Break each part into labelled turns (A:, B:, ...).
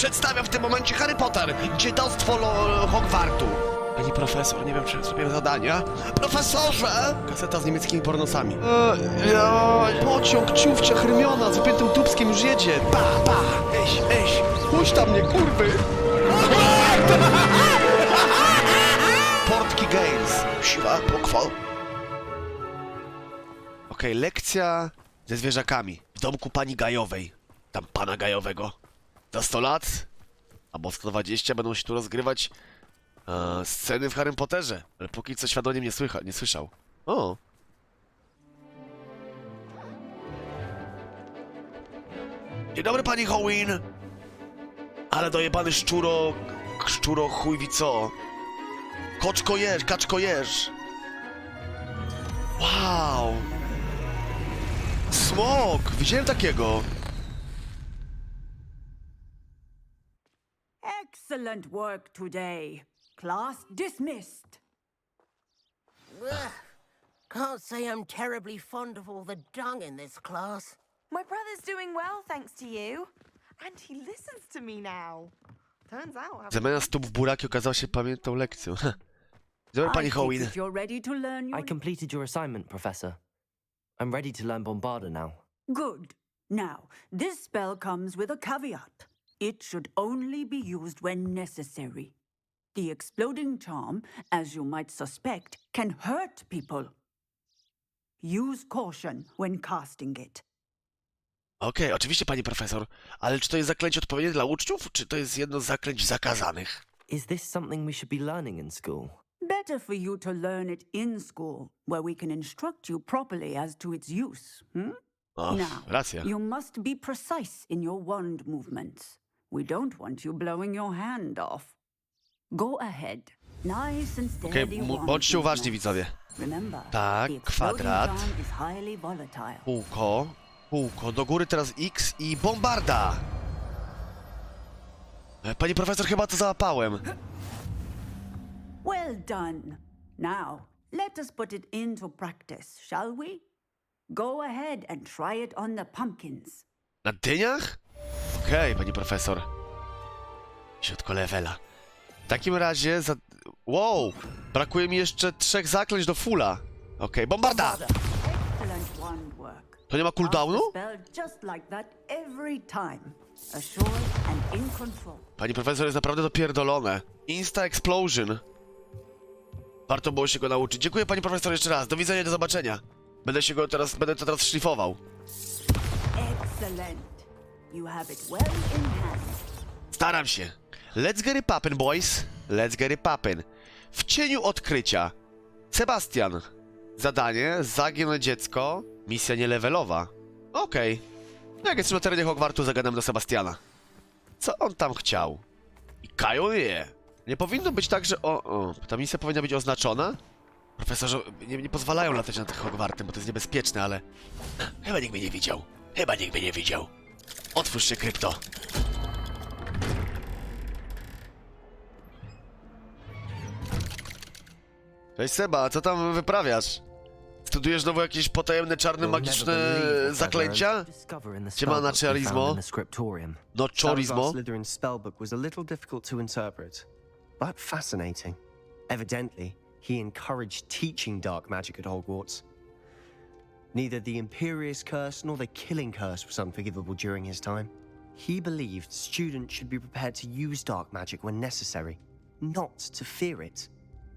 A: Przedstawiam w tym momencie Harry Potter, dziadostwo Lo- Hogwartu. Pani profesor, nie wiem, czy zrobiłem zadania. Profesorze! Kaseta z niemieckimi pornosami. Eee, pociąg, ciówcia, Hermiona z wypiętym tubskiem już jedzie. Pa, pa, eś, eś. Puść tam mnie, kurwy! Portki Games. Siła, pochwał. Okej, lekcja ze zwierzakami. W domku pani Gajowej. Tam pana Gajowego. Za 100 lat, albo 120 będą się tu rozgrywać e, sceny w Harrym Potterze. Ale póki co świadomie nie, słycha, nie słyszał. O! Dzień dobry pani Howin! Ale dojebany szczuro... Szczuro chuj wie co. Koczko jesz, kaczko jesz. Wow! Smok! Widziałem takiego.
B: Excellent work today. Class dismissed.
C: Ugh. Can't say I'm terribly fond of all the dung in this class.
D: My brother's doing well, thanks to you. And he listens to me now. Turns out I've
A: Zamiast stóp w buraki okazał się pamiętną lekcją. Dzień pani
B: I
A: Howin.
B: think that you're ready to learn your
E: I completed your assignment, Professor. I'm ready to learn Bombarda now.
B: Good. Now, this spell comes with a caveat. It should only be used when necessary. The exploding charm, as you might suspect, can hurt people. Use caution when casting it.
A: Okej, oczywiście pani profesor, ale czy to jest zaklęcie odpowiednie dla uczniów, czy to jest jedno z zaklęć zakazanych?
E: Is this something we should be learning in school?
B: Better for you to learn it in school, where we can instruct you properly as to its use. Hmm?
A: O,
B: Now,
A: racja.
B: you must be precise in your wand movements. We don't want you blowing your hand off. Go ahead. Nice and steady.
A: Okej,
B: wand
A: bądźcie uważni, widzowie.
B: Remember,
A: Tak,
B: the exploding
A: kwadrat.
B: charm is highly volatile.
A: Półko, półko, do góry teraz X i bombarda! E, Pani profesor, chyba to załapałem.
B: Well done. Now, let us put it into practice, shall we? Go ahead and try it on the pumpkins.
A: Na dyniach? Okej, pani profesor. Środko levela. W takim razie za... Wow! Brakuje mi jeszcze trzech zaklęć do fulla. Okej, bombarda!
B: Wand work.
A: To nie ma cooldownu? Pani profesor jest naprawdę dopierdolone. Insta Explosion. Warto było się go nauczyć. Dziękuję pani profesor jeszcze raz. Do widzenia, do zobaczenia. Będę się go teraz, będę to teraz szlifował.
B: Excellent.
A: Staram się. Let's get it poppin', boys. Let's get it poppin'. W cieniu odkrycia. Sebastian. Zadanie, zagięte dziecko, misja nielevelowa. Okej. No jak jestem na terenie Hogwartu, zagadam do Sebastiana. Co on tam chciał? I Kajo wie. Nie powinno być tak, że... O, o, ta misja powinna być oznaczona? Profesorze, nie, nie pozwalają latać na tych Hogwartem, bo to jest niebezpieczne, ale... Chyba nikt mnie nie widział. Chyba nikt mnie nie widział. Otwórz się, krypto. Cześć Seba, co tam wyprawiasz? Studujesz znowu jakieś potajemne, czarne, magiczne zaklęcia? Siema,
E: the scriptorium.
A: No chorizmo?
F: Salazar Slytherin's spellbook was a little difficult to interpret, but fascinating. Evidently, he encouraged teaching dark magic at Hogwarts. Neither the Imperious Curse nor the Killing Curse was unforgivable during his time. He believed students should be prepared to use dark magic when necessary, not to fear it.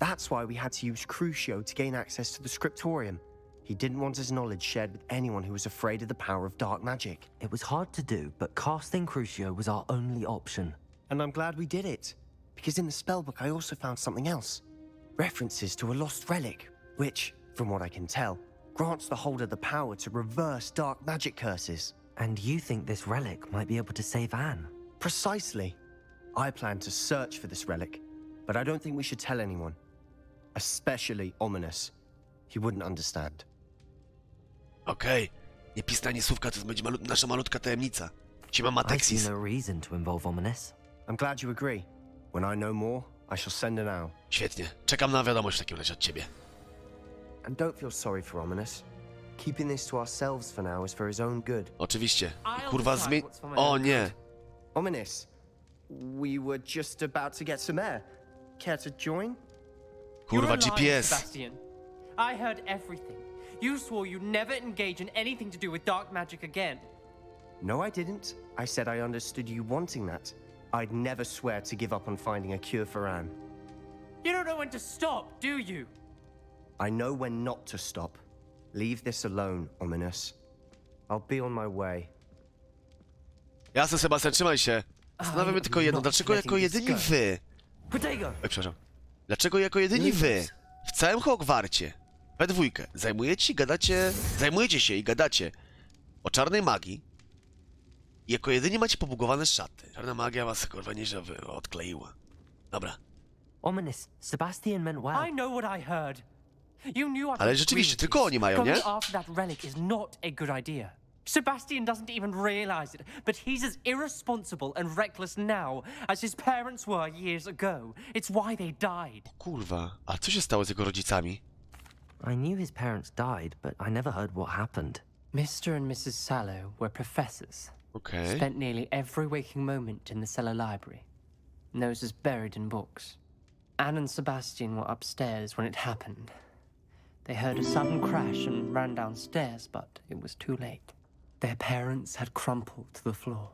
F: That's why we had to use Crucio to gain access to the scriptorium. He didn't want his knowledge shared with anyone who was afraid of the power of dark magic.
E: It was hard to do, but casting Crucio was our only option.
F: And I'm glad we did it. Because in the spellbook, I also found something else references to a lost relic, which, from what I can tell, grants the holder the power to reverse dark magic curses.
E: And you think this relic might be able to save Anne?
F: Precisely. I plan to search for this relic, but I don't think we should tell anyone. Especially Ominous. He wouldn't understand.
A: Okej. Nie pisna ani słówka, to będzie malu nasza malutka tajemnica. Cima
E: I see
A: Matexis.
E: no reason to involve Ominous.
F: I'm glad you agree. When I know more, I shall send an owl.
A: Świetnie. Czekam na wiadomość w takim razie od ciebie.
F: And don't feel sorry for Ominous. Keeping this to ourselves for now is for his own good.
A: Oczywiście. I kurwa
E: decide
A: zmień...
E: what's
A: O
E: own
A: nie.
F: Ominous, we were just about to get some air. Care to join?
A: Kurwa,
G: You're lying,
A: GPS.
G: Sebastian. I heard everything. You swore you'd never engage in anything to do with dark magic again.
F: No, I didn't. I said I understood you wanting that. I'd never swear to give up on finding a cure for Anne.
G: You don't know when to stop, do you?
F: I know when not to stop. Leave this alone, Ominous. I'll be on my way.
A: Jasne, Sebastian, trzymaj się. Zastanawiam mnie tylko jedno,
F: not
A: dlaczego jako jedyni wy...
F: Protego!
A: Oj, przepraszam. Dlaczego jako jedyni wy w całym Hogwarcie, we dwójkę, zajmujecie i gadacie... Zajmujecie się i gadacie o czarnej magii i jako jedyni macie pobugowane szaty. Czarna magia was, kurwa, nieźle wy- odkleiła. Dobra.
E: Ominous, Sebastian meant well.
G: I know what I heard. You knew I
A: Ale
G: could
A: rzeczywiście,
G: agree with
A: tylko
G: this.
A: oni mają,
G: Going
A: nie?
G: after that relic is not a good idea. Sebastian doesn't even realize it, but he's as irresponsible and reckless now as his parents were years ago. It's why they died.
A: Kurwa, a co się stało z jego rodzicami?
E: I knew his parents died, but I never heard what happened.
G: Mr. and Mrs. Sallow were professors.
A: Okay.
G: Spent nearly every waking moment in the cellar library. Noses buried in books. Anne and Sebastian were upstairs when it happened. They heard a sudden crash and ran downstairs, but it was too late. Their parents had crumpled to the floor.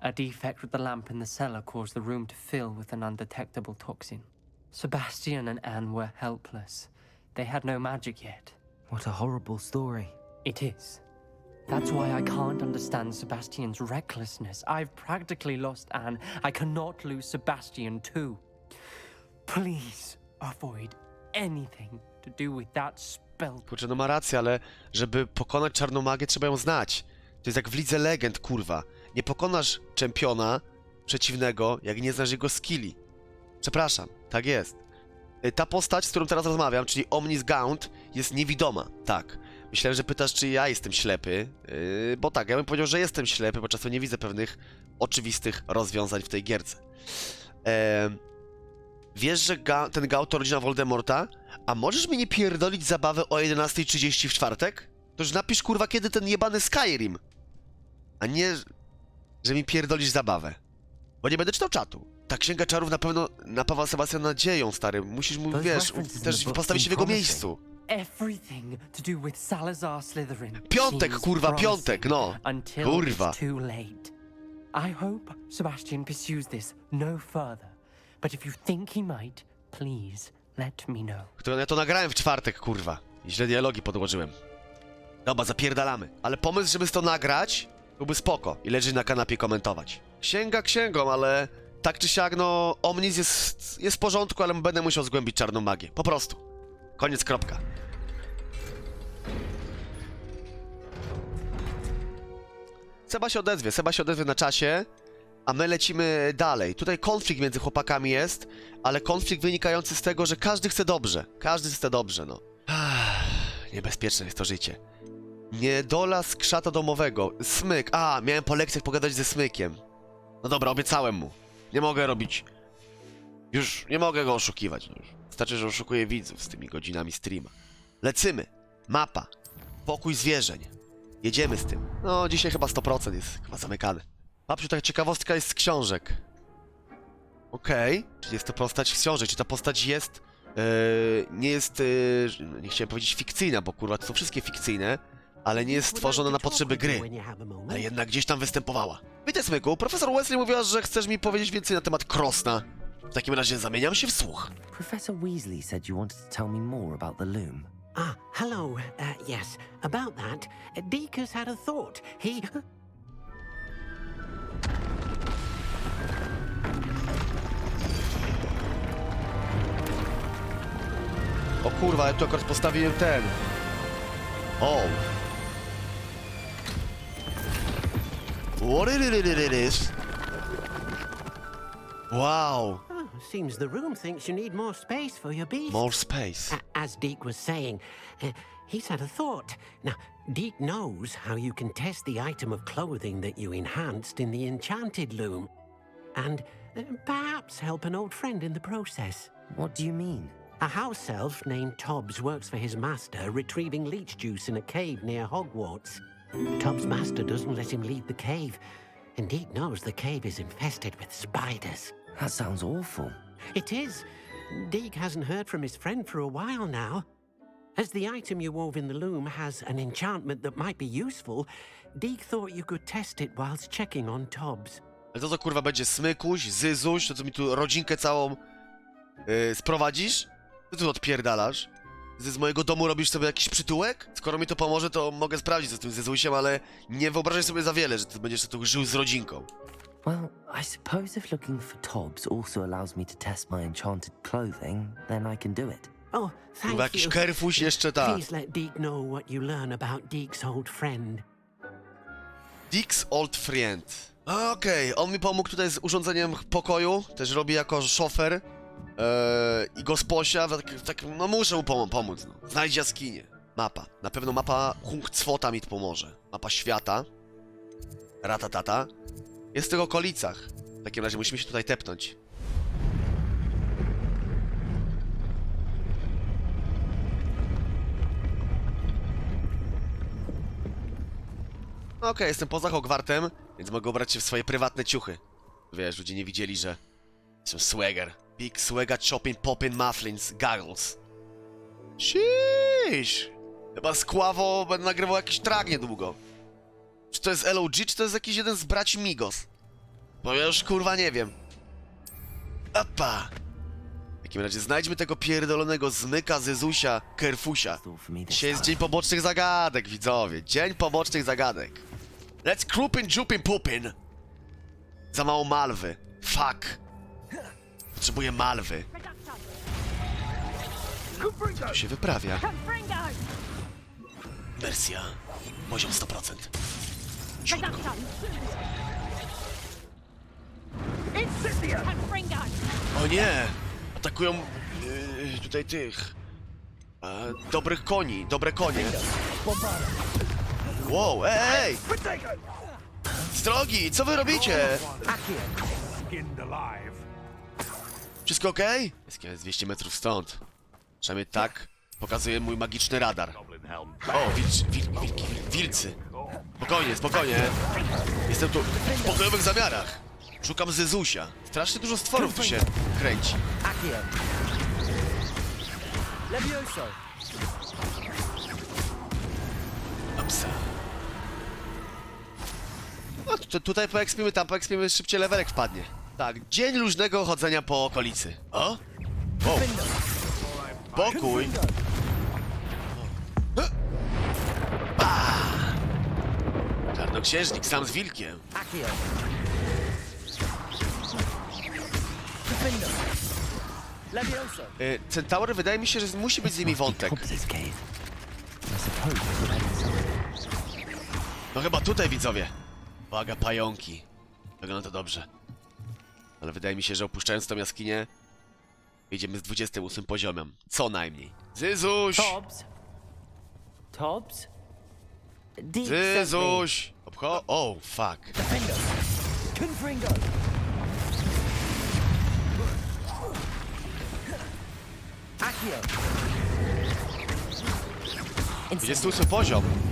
G: A defect with the lamp in the cellar caused the room to fill with an undetectable toxin. Sebastian and Anne were helpless. They had no magic yet.
E: What a horrible story.
G: It is. That's why I can't understand Sebastian's recklessness. I've practically lost Anne. I cannot lose Sebastian too. Please avoid anything to do with that spell.
A: Kurczę, no ma rację, ale żeby pokonać czarną magię, trzeba ją znać. To jest jak w Lidze Legend, kurwa. Nie pokonasz czempiona przeciwnego, jak nie znasz jego skilli. Przepraszam, tak jest. Y, Ta postać, z którą teraz rozmawiam, czyli Omnis Gaunt, jest niewidoma, tak. Myślałem, że pytasz, czy ja jestem ślepy, yy, bo tak, ja bym powiedział, że jestem ślepy, bo czasem nie widzę pewnych oczywistych rozwiązań w tej gierce. Em, wiesz, że ga ten Gaunt to rodzina Voldemorta? A możesz mi nie pierdolić zabawę o 11.30 w czwartek? To już napisz kurwa kiedy ten jebany Skyrim. A nie, że mi pierdolisz zabawę. Bo nie będę czytał czatu. Ta księga czarów na pewno napawa Sebastian nadzieją, stary. Musisz mu,
E: Those
A: wiesz,
E: references in
A: też
E: the book
A: postawić się w
E: seem
A: jego
E: promising.
A: miejscu.
G: Everything to do with Salazar Slytherin.
A: Piątek,
G: seems
A: kurwa,
G: promising
A: piątek, no.
G: Until
A: Kurwa.
G: it's too late. I hope Sebastian pursues this no further. But if you think he might, please let me know.
A: Którą ja to nagrałem w czwartek, kurwa. I źle dialogi podłożyłem. Dobra, zapierdalamy. Ale pomysł, żeby to nagrać, byłby spoko. I leży na kanapie komentować. Księga księgą, ale tak czy siak, no, Omnis jest, jest w porządku, ale będę musiał zgłębić czarną magię. Po prostu. Koniec, kropka. Seba się odezwie, Seba się odezwie na czasie, a my lecimy dalej. Tutaj konflikt między chłopakami jest, ale konflikt wynikający z tego, że każdy chce dobrze. Każdy chce dobrze, no. Niebezpieczne jest to życie. Niedola skrzata domowego. Smyk. A, miałem po lekcjach pogadać ze Smykiem. No dobra, obiecałem mu. Nie mogę robić... Już nie mogę go oszukiwać. No już. Wystarczy, że oszukuję widzów z tymi godzinami streama. Lecymy. Mapa. Pokój zwierzeń. Jedziemy z tym. No, dzisiaj chyba 100% jest chyba zamykany. Babciu, taka ciekawostka jest z książek. Okej, czyli jest to postać z książek. Czy ta postać jest... Yy, nie jest... Yy, nie chciałem powiedzieć fikcyjna, bo kurwa to są wszystkie fikcyjne, ale nie jest stworzona na potrzeby gry. Ale jednak gdzieś tam występowała. Witaj, Smyku. Profesor Wesley mówiła, że chcesz mi powiedzieć więcej na temat Krosna. W takim razie zamieniam się w słuch.
E: Professor Weasley said you wanted to tell me more about the loom.
H: Ah, hello. Uh, yes, about that, has had a thought. He.
A: O kurwa, ja tu akurat postawiłem ten. O. What it is? Wow.
H: Oh, seems the room thinks you need more space for your beast.
A: More space.
H: A- As Deke was saying, uh, he's had a thought. Now, Deke knows how you can test the item of clothing that you enhanced in the enchanted loom, and uh, perhaps help an old friend in the process.
E: What do you mean?
H: A house elf named Tobbs works for his master, retrieving leech juice in a cave near Hogwarts. Tobbs' master doesn't let him leave the cave. And Deke knows the cave is infested with spiders.
E: That sounds awful.
H: It is. Deke hasn't heard from his friend for a while now. As the item you wove in the loom has an enchantment that might be useful, Deke thought you could test it whilst checking on Tobbs.
A: Ale to co kurwa będzie smykuś, zyzuś, to co mi tu rodzinkę całą yy, sprowadzisz? Co ty tu odpierdalasz? Ty z mojego domu robisz sobie jakiś przytułek? Skoro mi to pomoże, to mogę sprawdzić co z tym zyzusiem, ale nie wyobrażaj sobie za wiele, że ty będziesz tu żył z rodzinką.
E: Well, I suppose if looking for Tobbs also allows me to test my enchanted clothing, then I can do it.
H: Oh, thank
A: jakiś
H: you.
A: kerfuś jeszcze tak.
H: Please let Deke know what you learn about Deke's old friend.
A: Dick's Old Friend. A, Okej, on mi pomógł tutaj z urządzeniem pokoju, też robi jako szofer eee, i gosposia, tak, tak, no muszę mu pom- pomóc, no. Znajdź jaskinię. Mapa. Na pewno mapa Hungcwota mi pomoże. Mapa świata. Ratatata. Jest w tych okolicach. W takim razie musimy się tutaj tepnąć. Okej, jestem poza Hogwartem, więc mogę ubrać się w swoje prywatne ciuchy. Wiesz, ludzie nie widzieli, że jestem swagger. Big swagger chopping popping mufflins goggles. Sheesh! Chyba z Kławo będę nagrywał jakiś track niedługo. Czy to jest LOG, czy to jest jakiś jeden z braci Migos? Bo ja już kurwa nie wiem. Opa! W takim razie znajdźmy tego pierdolonego zmyka Zezusia Kerfusia. Dzisiaj jest dzień pobocznych zagadek, widzowie. Dzień pobocznych zagadek. Let's croupin, jupin, pupin. Za mało malwy. Fuck. Potrzebuję malwy. Tu się wyprawia? Wersja. Poziom 100%. Ciutko. O nie! Atakują yy, tutaj tych. E, dobrych koni, dobre konie. Wow, ej, drogi, co wy robicie? Wszystko okej? Jest jest 200 metrów stąd. Przynajmniej tak pokazuje mój magiczny radar. O, wilcz, wil, wilki, wil, wilcy. Spokojnie, spokojnie. Jestem tu w pokojowych zamiarach. Szukam Zezusia. Strasznie dużo stworów tu się kręci.
G: Levioso.
A: Opsa. No, tu, tutaj poekspimy, tam poekspimy, szybciej levelek wpadnie. Tak, dzień luźnego chodzenia po okolicy. O? O! Pokój! Pa! Czarnoksiężnik, sam z wilkiem.
G: Accio.
A: Y, Centaury, wydaje mi się, że musi być z nimi wątek. No chyba tutaj, widzowie. Uwaga, pająki. Wygląda to dobrze. Ale wydaje mi się, że opuszczając tą jaskinię, idziemy z 28 poziomem. Co najmniej. Zyzuś!
G: Deke sent me.
A: Zyzuś! Obcho... O, oh, fuck.
G: Confringo. Accio.
A: 28 poziom.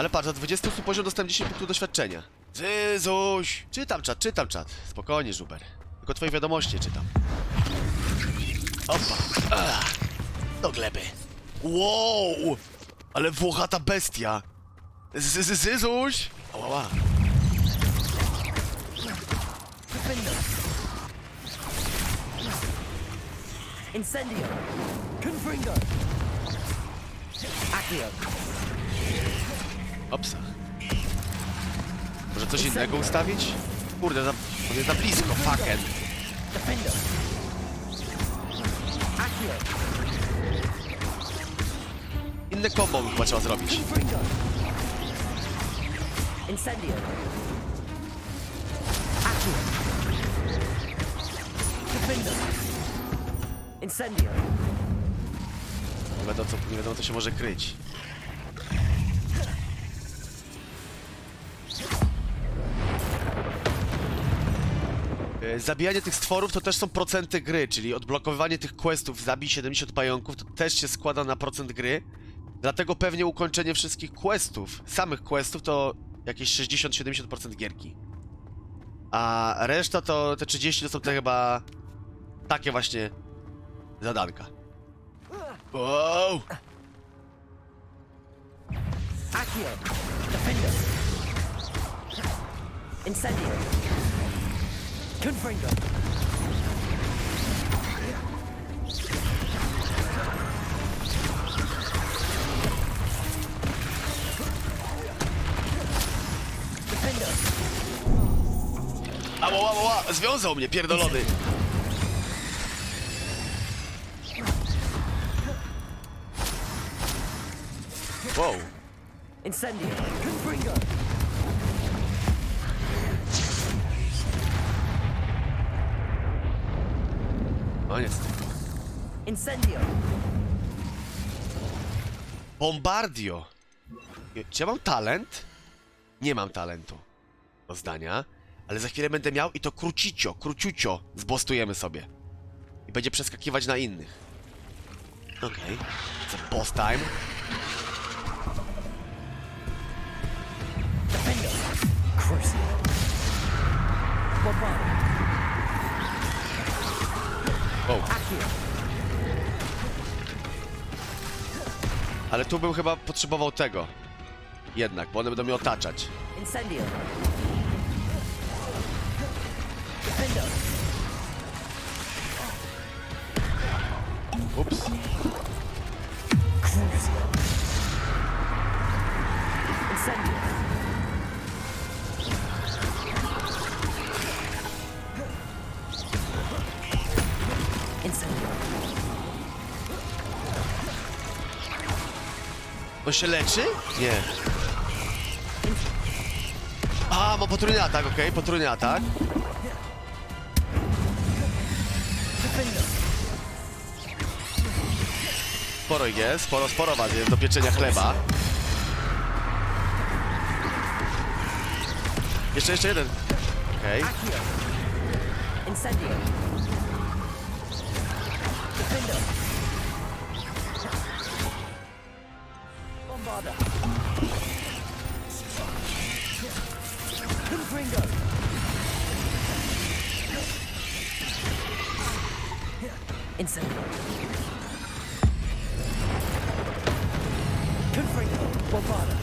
A: Ale patrz, za 28 poziom dostałem 10 punktów doświadczenia. Zyzuś! Czytam czat, czytam czat. Spokojnie, Żuber. Tylko twoje wiadomości czytam. Opa. Ach. Do gleby. Wow! Ale włochata bestia. Zyzuś! Ała.
G: Incendio. Confringo. Accio.
A: Opsa. Może coś innego ustawić? Kurde, za, on jest za blisko.
G: Accio.
A: Inne combo chyba trzeba zrobić.
G: Incendio. Accio. Incendio.
A: Nie wiadomo, co, nie wiadomo, co się może kryć. Zabijanie tych stworów to też są procenty gry, czyli odblokowywanie tych questów, zabij 70 pająków, to też się składa na procent gry. Dlatego pewnie ukończenie wszystkich questów, samych questów to jakieś 60-70% gierki. A reszta to te 30 to są te chyba takie właśnie zadanka. Wow!
E: Accio! Defender! Incendio! Confringo!
A: Ała, ała, ała! Związał mnie, pierdolony! Wow!
E: Incendio! Confringo!
A: Koniec.
E: Incendio!
A: Bombardio! Czy ja mam talent? Nie mam talentu do zdania, ale za chwilę będę miał i to krócicio, króciucio zbostujemy sobie. I będzie przeskakiwać na innych. Okej. Okay. boss time.
E: Defender! Crucible! Bombard!
A: Wow. Ale tu bym chyba potrzebował tego. Jednak, bo one będą mnie otaczać.
E: Incendio!
A: Ups.
E: Incendio!
A: On się leczy? Nie. A, ma potrójny atak, okej, potrójny atak. Sporo ich jest, sporo, sporo was jest do pieczenia chleba. Jeszcze, jeszcze jeden. Okej.
E: Accio! Incendio! Confringo! Bombarda!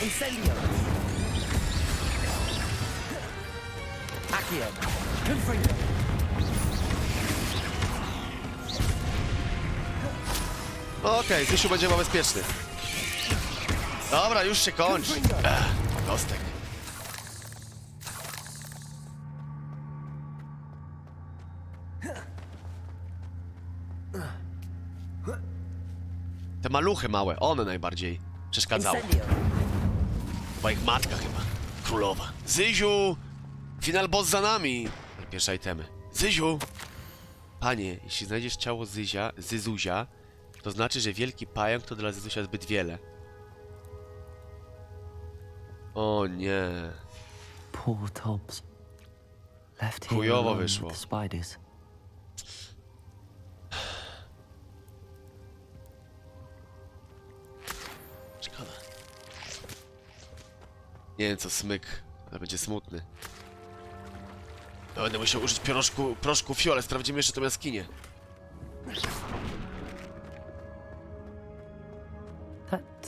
E: Incendio! Accio! Confringo!
A: Okej, Zysiu będzie chyba bezpieczny. Dobra, już się kończy. Kostek. Te maluchy małe, one najbardziej przeszkadzały. Chyba ich matka chyba. Królowa. Zyziu! Final boss za nami! Pierwsze itemy. Zyziu! Panie, jeśli znajdziesz ciało Zyzia, Zyzuzia, to znaczy, że wielki pająk to dla Zyzusia zbyt wiele. O nie.
E: Poor Tobbs. Left here
A: Chujowo
E: alone
A: wyszło.
E: with the spiders.
A: Szkoda. Nie wiem co smyk, ale będzie smutny. Będę musiał użyć proszku, proszku fiole, sprawdzimy jeszcze tą jaskinię.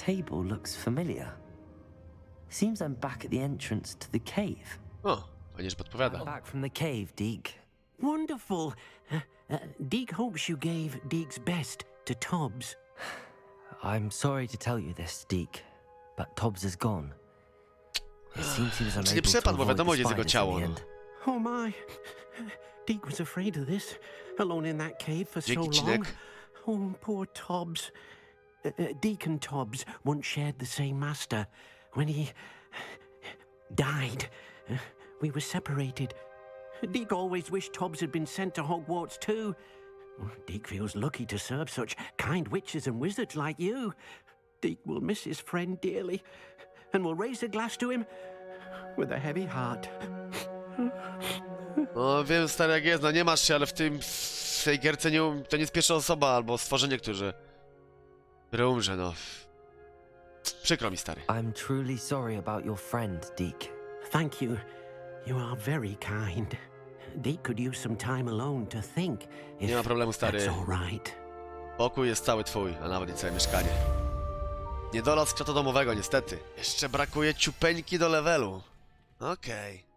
E: Table looks familiar. Seems I'm back at the entrance to the cave.
A: O, fajnie, że podpowiada.
E: Back from the cave, Deke.
H: Wonderful. Uh, uh, Deke hopes you gave Deke's best to Tobbs.
E: I'm sorry to tell you this, Deke, but Tobbs is gone. It seems he was
A: Czy nie
E: unable to
A: przepadł, bo
E: avoid
A: wiadomo,
E: the
A: gdzie jest jego
E: spiders
A: ciało.
E: in the
A: No.
E: end.
H: Oh my. Deke was afraid of this, alone in that cave for so
A: Dzięki,
H: long.
A: Cinek.
H: Oh, poor Tobbs. Uh, uh, Deacon Tobbs once shared the same master. When he died, uh, we were separated. Deke always wished Tobbs had been sent to Hogwarts too, Deke feels lucky to serve such kind witches and wizards like you. Deke will miss his friend dearly and will raise a glass to him with a heavy heart.
A: No wiem stary jak jest, no nie masz się, ale w tym, w tej gierce nie, um- to nie jest pierwsza osoba albo stworzenie, którzy, które umrze, no. Przykro mi stary.
E: I'm truly sorry about your friend, Deke.
H: Thank you. You are very kind. Deke could use some time alone to think. If
A: Nie ma problemu stary.
H: That's all right.
A: Pokój jest cały twój, a nawet nie całe mieszkanie. Niedolot z kwiatu domowego, niestety. Jeszcze brakuje ciupeńki do levelu. Okej.